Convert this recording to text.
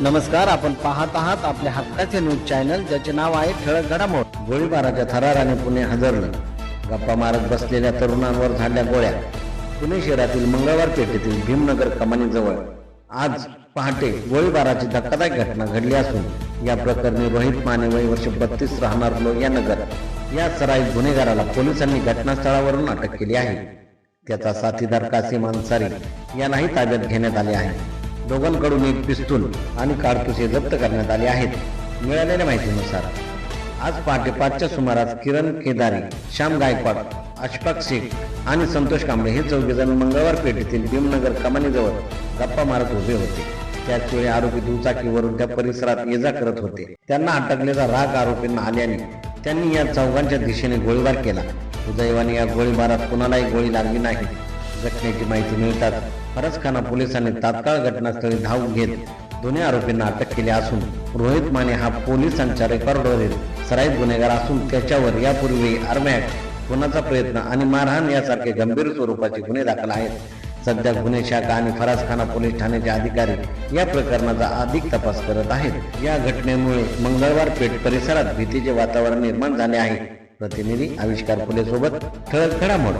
नमस्कार आपण पाहत आहात आपल्या हक्काचे न्यूज चॅनल ज्याचे नाव आहे ठळक घडामोड. गोळीबाराच्या थराराने पुणे हजरलं गप्पा मारत बसलेल्या तरुणांवर झाडल्या गोळ्या. पुणे शहरातील मंगळवार पेठेतील भीमनगर कमानीजवळ. आज पहाटे गोळीबाराची धक्कादायक घटना घडली असून या प्रकरणी रोहित माने वय वर्ष बत्तीस राहणार लोहिया नगर. या सराईत गुन्हेगाराला पोलिसांनी घटनास्थळावरून अटक केली आहे. त्याचा साथीदार कासिम अन्सारी यांनाही ताब्यात घेण्यात आले आहे. दोघांकडून एक पिस्तूल आणि कारतुसे जप्त करण्यात आले आहेत. मिळालेल्या माहितीनुसार आज पहाटे पाचच्या सुमारास किरण केदारी श्याम गायकवाड अशफाक शेख आणि संतोष कांबळे हे चौघेजण मंगळवार पेठेतील भीमनगर कमानीजवळ गप्पा मारत उभे होते. त्याचवेळी आरोपी दुचाकीवरून त्या परिसरात ये जा करत होते. त्यांना अटकलेला राग आरोपींना आल्याने त्यांनी या चौघांच्या दिशेने गोळीबार केला. सुदैवाने या गोळीबारात कुणालाही गोळी लागली नाही. घटनेची माहिती मिळताच फरसखाना पोलिसांनी तात्काळ घटनास्थळी धाव घेत दोन्ही आरोपींना अटक केली असून रोहित माने हा पोलिसांच्या रेकॉर्डवरील सराईत गुन्हेगार असून त्याच्यावर यापूर्वी आर्मॅक खुनाचा प्रयत्न आणि मारहाण यासारखे गंभीर स्वरूपाचे गुन्हे दाखल आहेत. सध्या गुन्हे शाखा आणि फरासखाना पोलीस ठाण्याचे अधिकारी या प्रकरणाचा अधिक तपास करत आहेत. या घटनेमुळे मंगळवार पेठ परिसरात भीतीचे वातावरण निर्माण झाले आहे. प्रतिनिधी आविष्कार फुले सोबत ठळक घडामोड.